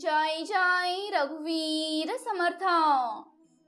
जय जय रघुवीर समर्थ.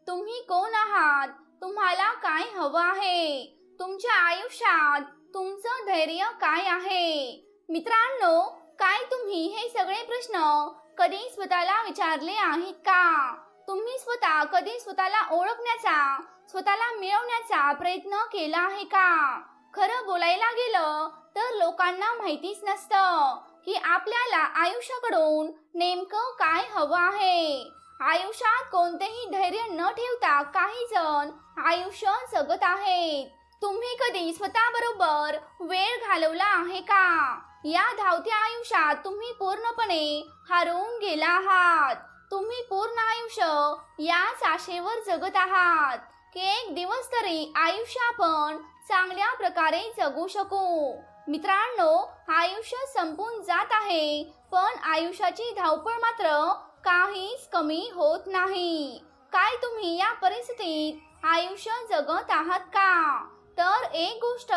तुम्ही कोण आहात? तुम्हाला काय हवं आहे? तुमच्या आयुष्यात तुमचं धैर्य काय आहे? मित्रांनो काय तुम्ही हे सगळे प्रश्न कधी स्वतःला विचारले आहेत का? तुम्ही स्वतः कधी स्वतःला ओळखण्याचा स्वतःला मिळवण्याचा प्रयत्न केला आहे का? खरं बोलायला गेलं तर लोकांना माहितीच नसतं. की आपल्याला आयुष्याकडून नेमकं काय हवं आहे? आयुष्यात कोणतेही धैर्य न ठेवता काही जण आयुष्य जगत आहेत. तुम्ही कधी स्वतःबरोबर वेळ घालवला आहे का? या धावत्या आयुष्यात तुम्ही पूर्णपणे हरवून गेला आहात. तुम्ही पूर्ण आयुष्य याच आशेवर जगत आहात. की एक दिवस तरी आयुष्य आपण चांगल्या प्रकारे जगू शकू. मित्रांनो आयुष्य संपून जात आहे पण आयुष्याची धावपळ मात्र काहीच कमी होत नाही. काय तुम्ही या परिस्थितीत आयुष्य जगत आहात का? तर एक गोष्ट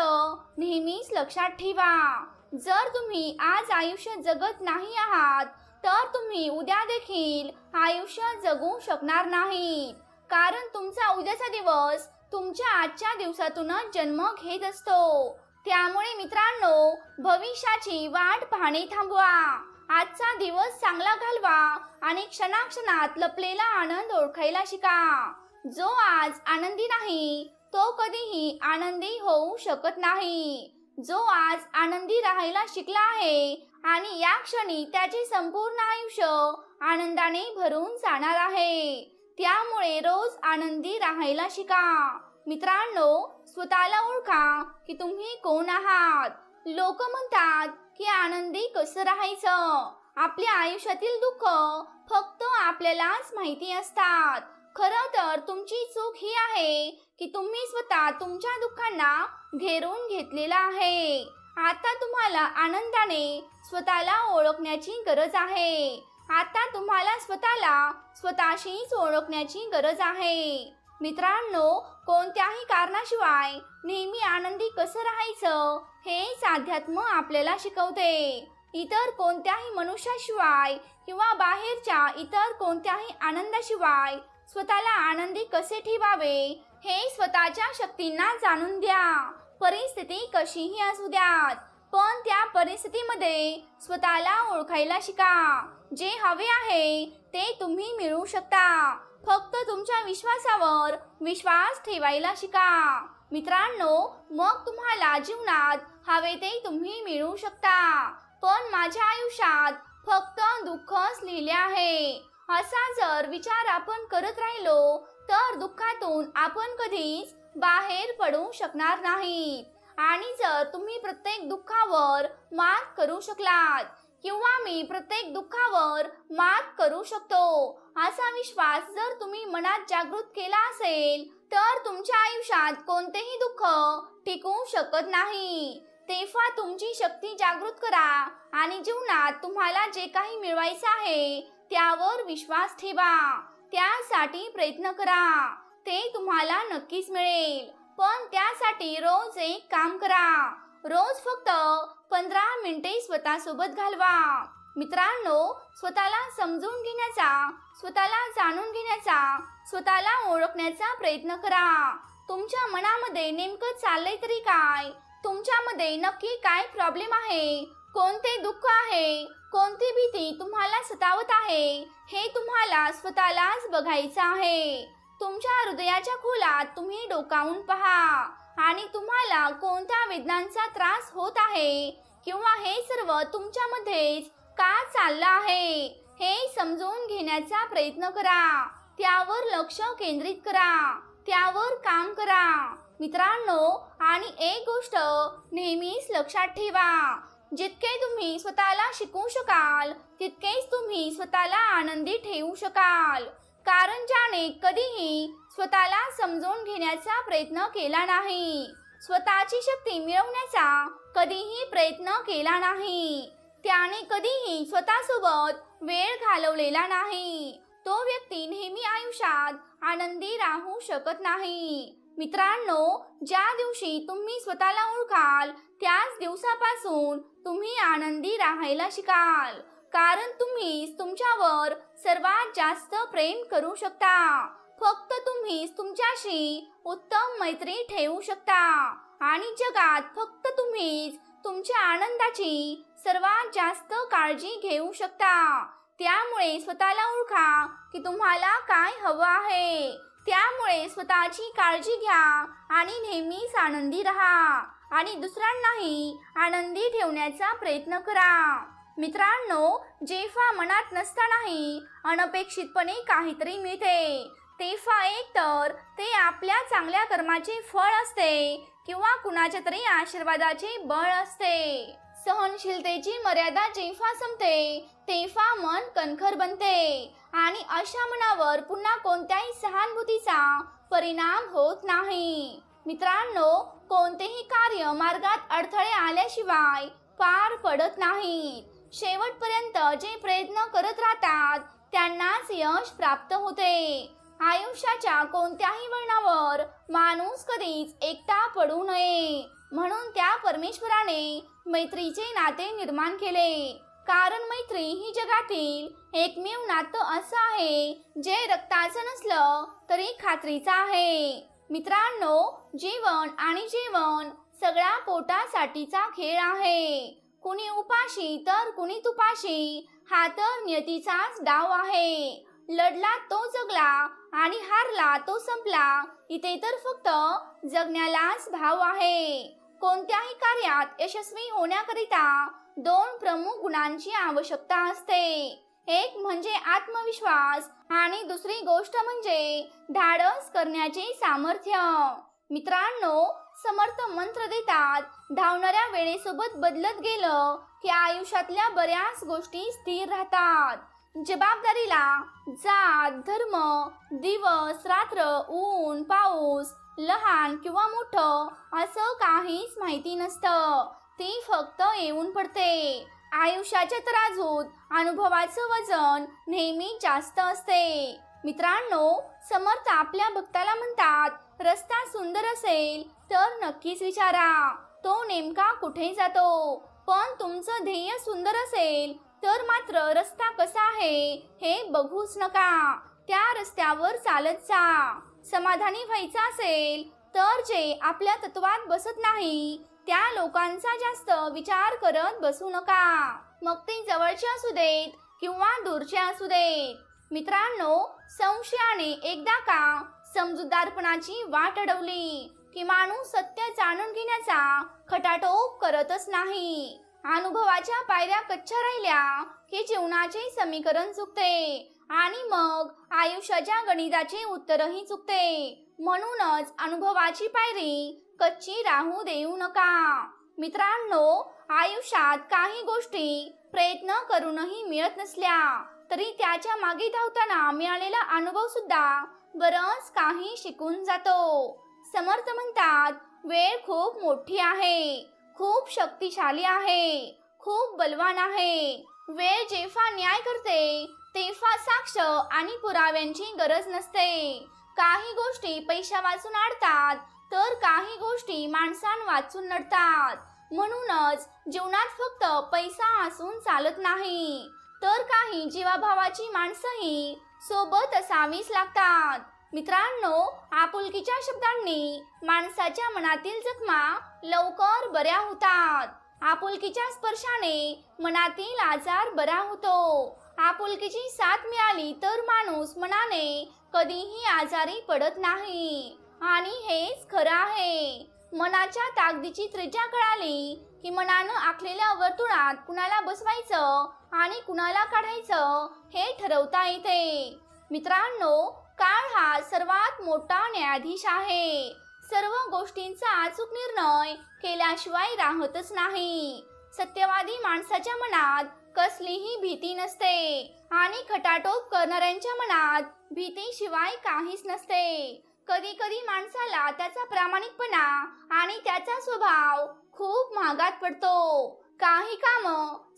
नेहमीच लक्षात ठेवा. जर तुम्ही आज आयुष्य जगत नाही आहात तर तुम्ही उद्या देखील आयुष्य जगू शकणार नाही कारण तुमचा उद्याचा दिवस तुमच्या आजच्या दिवसातूनच जन्म घेत असतो. त्यामुळे मित्रांनो भविष्याची वाट पाहणे थांबवा. आजचा दिवस चांगला घालवा आणि क्षणाक्षणात लपलेला आनंद ओळखायला शिका. जो आज आनंदी नाही तो कधीही आनंदी होऊ शकत नाही. जो आज आनंदी राहायला शिकला आहे आणि या क्षणी त्याचे संपूर्ण आयुष्य आनंदाने भरून जाणार आहे त्यामुळे रोज आनंदी राहायला शिका. मित्रांनो स्वतःला ओळखा की तुम्ही कोण आहात. लोक म्हणतात की आनंदी कसं राहायचं? आपल्या आयुष्यातील दुःख फक्त आपल्यालाच माहिती असतात. खरं तर तुमची चूक ही आहे की तुम्ही स्वतः तुमच्या दुःखांना घेरून घेतलेला आहे. आता तुम्हाला आनंदाने स्वतःला ओळखण्याची गरज आहे. आता तुम्हाला स्वतःला स्वतःशीच ओळखण्याची गरज आहे. मित्रांनो कोणत्याही कारणाशिवाय नेहमी आनंदी कसं राहायचं हेच अध्यात्म आपल्याला शिकवते. इतर कोणत्याही मनुष्याशिवाय किंवा बाहेरच्या इतर कोणत्याही आनंदाशिवाय स्वतःला आनंदी कसे ठेवावे हे स्वतःच्या शक्तींना जाणून द्या. परिस्थिती कशीही असू द्यात पण त्या परिस्थितीमध्ये स्वतःला ओळखायला शिका. जे हवे आहे ते तुम्ही मिळवू शकता. फक्त तुमच्या विश्वासावर विश्वास ठेवायला शिका. मित्रांनो मग तुम्हाला जीवनात हवे ते तुम्ही मिळू शकता. पण माझ्या आयुष्यात फक्त दुःखच लिहिले आहे. असा जर विचार आपण करत राहिलो तर दुःखातून आपण कधीच बाहेर पडू शकणार नाही आणि जर तुम्ही प्रत्येक दुःखावर मात करू शकलात किंवा मी प्रत्येक दुःखावर मात करू शकतो. असा विश्वास जर तुम्ही मनात जागृत केला असेल तर तुमच्या आयुष्यात कोणतेही दुःख टिकू शकत नाही. तेव्हा तुमची शक्ती जागृत करा आणि जीवनात तुम्हाला जे काही मिळवायचं आहे त्यावर विश्वास ठेवा. त्यासाठी प्रयत्न करा. ते तुम्हाला नक्कीच मिळेल. पण त्यासाठी रोज एक काम करा. रोज फक्त पंधरा मिनिटे स्वतःसोबत घालवा. मित्रांनो स्वतःला समजून घेण्याचा स्वतःला जाणून घेण्याचा स्वतःला ओळखण्याचा प्रयत्न करा. तुमच्या मनामध्ये नेमकं चाललंय तरी काय? तुमच्यामध्ये नक्की काय प्रॉब्लेम आहे? कोणते दुःख आहे? कोणती भीती तुम्हाला सतावत आहे? हे तुम्हाला स्वतःलाच बघायचं आहे. तुमच्या हृदयाच्या खोलात तुम्ही डोकावून पहा. आणि तुम्हाला कोणत्या वेदनांचा त्रास होत आहे? किंवा हे सर्व तुमच्यामध्येच का चाललं आहे? हे समजून घेण्याचा प्रयत्न करा. त्यावर लक्ष केंद्रित करा. त्यावर काम करा. मित्रांनो आणि एक गोष्ट नेहमीच लक्षात ठेवा. जितके तुम्ही स्वतःला शिकू शकाल तितकेच तुम्ही स्वतःला आनंदी ठेवू शकाल. कारण ज्याने कधीही स्वतःला समजून घेण्याचा प्रयत्न केला नाही. स्वतःची शक्ती मिळवण्याचा कधीही प्रयत्न केला नाही. त्याने कधीही स्वतःसोबत वेळ घालवलेला नाही. तो व्यक्ती नेहमी आयुष्यात आनंदी राहू शकत नाही. मित्रांनो ज्या दिवशी तुम्ही स्वतःला ओळखाल त्याच दिवसापासून तुम्ही आनंदी राहायला शिकाल. कारण तुम्हीच तुमच्यावर सर्वात जास्त प्रेम करू शकता. फक्त तुम्हीच तुमच्याशी उत्तम मैत्री ठेवू शकता. आणि जगात फक्त तुम्हीच तुमच्या आनंदाची सर्वात जास्त काळजी घेऊ शकता. त्यामुळे स्वतःला ओळखा की तुम्हाला काय हवं आहे. त्यामुळे स्वतःची काळजी घ्या आणि नेहमीच आनंदी राहा. आणि दुसऱ्यांनाही आनंदी ठेवण्याचा प्रयत्न करा. मित्रांनो जेव्हा मनात नसतानाही अनपेक्षितपणे काहीतरी मिळते. तेव्हा एक तर ते आपल्या चांगल्या कर्माचे फळ असते किंवा कुणाच्या तरी आशीर्वादाचे बळ असते. सहनशीलतेची मर्यादा जेव्हा संपते तेव्हा मन कणखर बनते आणि अशा मनावर पुन्हा कोणत्याही सहानुभूतीचा परिणाम होत नाही. मित्रांनो कोणतेही कार्य मार्गात अडथळे आल्याशिवाय पार पडत नाहीत. शेवटपर्यंत जे प्रयत्न करत राहतात त्यांनाच यश प्राप्त होते. आयुष्याच्या कोणत्याही वळणावर माणूस कधीच एकटा पडू नये. म्हणून त्या परमेश्वराने मैत्रीचे नाते निर्माण केले. कारण मैत्री ही जगातील एकमेव नातं असं आहे जे रक्ताचं नसलं तरी खात्रीचं आहे. मित्रांनो जीवन आणि जीवन सगळ्या पोटासाठीचा खेळ आहे. कुणी उपाशी तर कुणी तुपाशी हा तर नियतीचाच डाव आहे. लढला तो जगला आणि हारला तो संपला. इथे तर फक्त जगण्यालाच भाव आहे. कोणत्याही कार्यात यशस्वी होण्याकरिता दोन प्रमुख गुणांची आवश्यकता असते. एक म्हणजे आत्मविश्वास आणि दुसरी गोष्ट म्हणजे धाडस करण्याचे सामर्थ्य. मित्रांनो समर्थ मंत्र देतात धावणाऱ्या वेळेसोबत बदलत गेलं की आयुष्यातल्या बऱ्याच गोष्टी स्थिर राहतात. जबाबदारीला जात धर्म दिवस रात्र ऊन पाऊस लहान किंवा मोठं असं काहीच माहिती नसतं. ती फक्त येऊन पडते. आयुष्याच्या तराजूत अनुभवाचं वजन नेहमी जास्त असते. मित्रांनो समर्थ आपल्या भक्ताला म्हणतात रस्ता सुंदर असेल तर नक्कीच विचारा. तो नेमका कुठे जातो? पण तुमचं ध्येय सुंदर असेल तर मात्र रस्ता कसा आहे हे बघूच नका. त्या रस्त्यावर चालत जा. समाधानी व्हायचं असेल तर जे आपल्या तत्वात बसत नाही त्या लोकांचा जास्त विचार करत बसू नका. मग ते जवळचे असू देत किंवा दूरचे असू देत. मित्रांनो संशयाने एकदा का समजूतदारपणाची वाट अडवली की माणूस सत्य जाणून घेण्याचा खटाटोप करतच नाही. अनुभवाच्या पायऱ्या कच्च्या राहिल्या. की जीवनाचे समीकरण चुकते. आणि मग आयुष्याच्या गणिताचे उत्तरही चुकते. म्हणूनच अनुभवाची पायरी कच्ची राहू देऊ नका. मित्रांनो आयुष्यात काही गोष्टी प्रयत्न करूनही मिळत नसल्या तरी त्याच्यामागे धावताना मिळालेला अनुभव सुद्धा बरंच काही शिकून जातो. समर्थ म्हणतात वेळ खूप मोठी आहे. खूप शक्तिशाली आहे खूप बलवान आहे. वेळ जेव्हा न्याय करते तेव्हा साक्ष आणि पुराव्यांची गरज नसते. काही गोष्टी पैशा वाचून आडतात तर काही गोष्टी माणसां वाचून नडतात. म्हणूनच जीवनात फक्त पैसा असून चालत नाही तर काही जीवाभावाची माणसंही सोबत असावीच लागतात. मित्रांनो आपुलकीच्या शब्दांनी माणसाच्या मनातील जखमा लवकर बऱ्या होतात. आपुलकीच्या स्पर्शाने मनातील आजार बरा होतो. आपुलकीची साथ मिळाली तर माणूस मनाने कधीही आजारी पडत नाही. आणि हेच खरं आहे. मनाच्या ताकदीची त्रिज्या कळाली की मनानं आखलेल्या वर्तुळात कुणाला बसवायचं आणि कुणाला काढायचं हे ठरवता येते. मित्रांनो काळ हा सर्वात मोठा न्यायाधीश आहे. सर्व गोष्टींचा अचूक निर्णय केल्याशिवाय राहतच नाही. सत्यवादी माणसाच्या मनात कसलीही भीती नसते आणि खटाटोप करणाऱ्यांच्या मनात भीतीशिवाय काहीच नसते. कधी कधी माणसाला त्याचा प्रामाणिकपणा आणि त्याचा स्वभाव खूप महागात पडतो. काही काम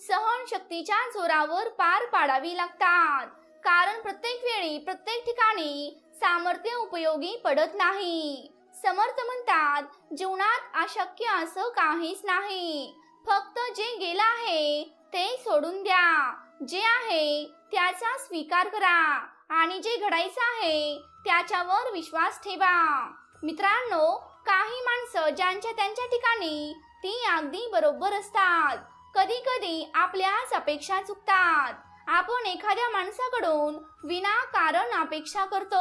सहनशक्तीच्या जोरावर पार पाडावी लागतात. कारण प्रत्येक वेळी प्रत्येक ठिकाणी सामर्थ्य उपयोगी पडत नाही. समर्थ म्हणतात जीवनात अशक्य असं काहीच नाही. फक्त जे गेलं आहे ते सोडून द्या. जे आहे त्याचा स्वीकार करा. आणि जे घडायचं आहे त्याच्यावर विश्वास ठेवा. मित्रांनो काही माणसं ज्यांच्या त्यांच्या ठिकाणी ती अगदी बरोबर असतात. कधी कधी आपल्याच अपेक्षा चुकतात. आपण एखाद्या माणसाकडून विनाकारण अपेक्षा करतो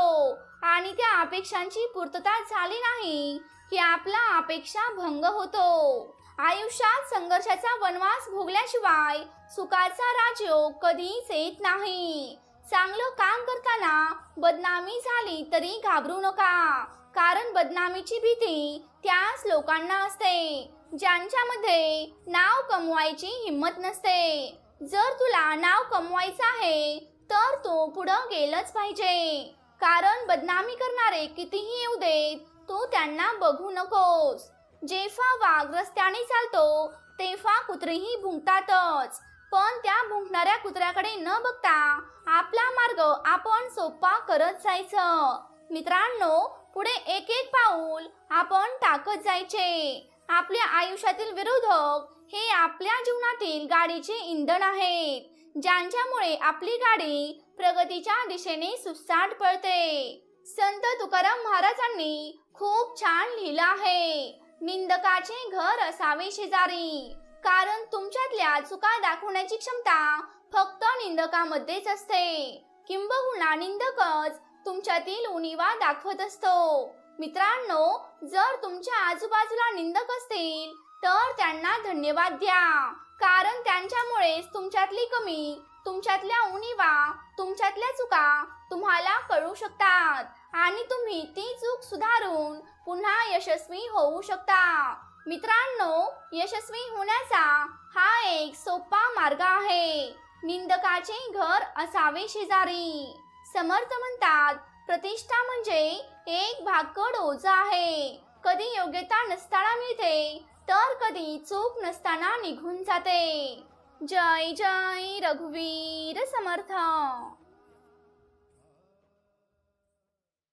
आणि त्या अपेक्षांची पूर्तता झाली नाही की आपला अपेक्षा भंग होतो. आयुष्यात संघर्षाचा वनवास भोगल्याशिवाय सुखाचा राजयोग कधीच येत नाही. चांगलं काम करताना बदनामी झाली तरी घाबरू नका कारण बदनामीची भीती त्याच लोकांना असते ज्यांच्यामध्ये नाव कमवायची हिंमत नसते. जर तुला नाव कमवायचं आहे तर तू पुढं गेलंच पाहिजे. कारण बदनामी करणारे कितीही येऊ देत तू त्यांना बघू नकोस. जेव्हा वाघ रस्त्याने चालतो तेव्हा कुत्रेही भुंकतातच. पण त्या भुंकणाऱ्या कुत्र्याकडे न बघता आपला मार्ग आपण सोपा करत जायचं. मित्रांनो पुढे एक एक पाऊल आपण टाकत जायचे. आपल्या आयुष्यातील विरोधक हे आपल्या जीवनातील गाडीचे इंधन आहेत ज्यांच्यामुळे आपली गाडी प्रगतीच्या दिशेने सुसाट पळते संत तुकाराम महाराजांनी खूप छान लिहिलं आहे निंदकाचे घर असावे शेजारी कारण तुमच्यातल्या चुका दाखवण्याची क्षमता फक्त निंदकामध्येच असते. किंबहुना निंदकच तुमच्यातील उणीवा दाखवत असतो. मित्रांनो जर तुमच्या आजूबाजूला निंदक असतील तर त्यांना धन्यवाद द्या. कारण त्यांच्यामुळेच तुमच्यातली कमी तुमच्यातल्या उणीवा तुमच्यातल्या चुका तुम्हाला कळू शकतात. आणि तुम्ही ती चूक सुधारून पुन्हा यशस्वी होऊ शकता. मित्रांनो यशस्वी होण्याचा हा एक सोपा मार्ग आहे. निंदकाचे घर असावे शेजारी. समर्थ म्हणतात प्रतिष्ठा म्हणजे एक भाकड ओझ आहे. कधी योग्यता नसताना मिळते तर कधी चूक नसताना निघून जाते. जय जय रघुवीर समर्थ.